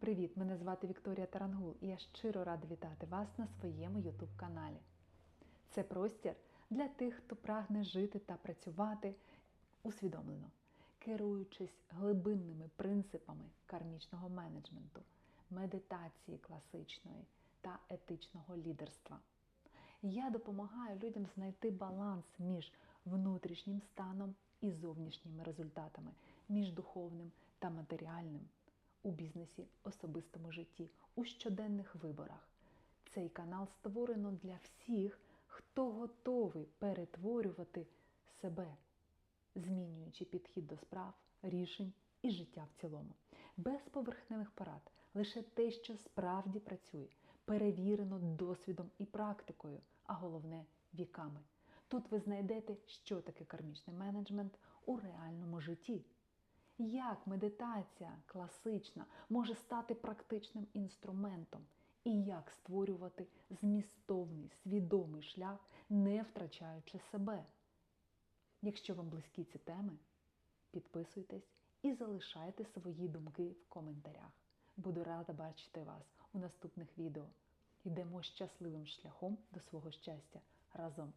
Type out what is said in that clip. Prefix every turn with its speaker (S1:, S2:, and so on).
S1: Привіт! Мене звати Вікторія Тарангул і я щиро рада вітати вас на своєму YouTube каналі. Це простір для тих, хто прагне жити та працювати усвідомлено, керуючись глибинними принципами кармічного менеджменту, медитації класичної та етичного лідерства. Я допомагаю людям знайти баланс між внутрішнім станом і зовнішніми результатами, між духовним та матеріальним у бізнесі, особистому житті, у щоденних виборах. Цей канал створено для всіх, хто готовий перетворювати себе, змінюючи підхід до справ, рішень і життя в цілому. Без поверхневих порад, лише те, що справді працює, перевірено досвідом і практикою, а головне віками. Тут ви знайдете, що таке кармічний менеджмент у реальному житті. Як медитація класична може стати практичним інструментом, і як створювати змістовний, свідомий шлях, не втрачаючи себе. Якщо вам близькі ці теми, підписуйтесь і залишайте свої думки в коментарях. Буду рада бачити вас у наступних відео. Йдемо щасливим шляхом до свого щастя разом.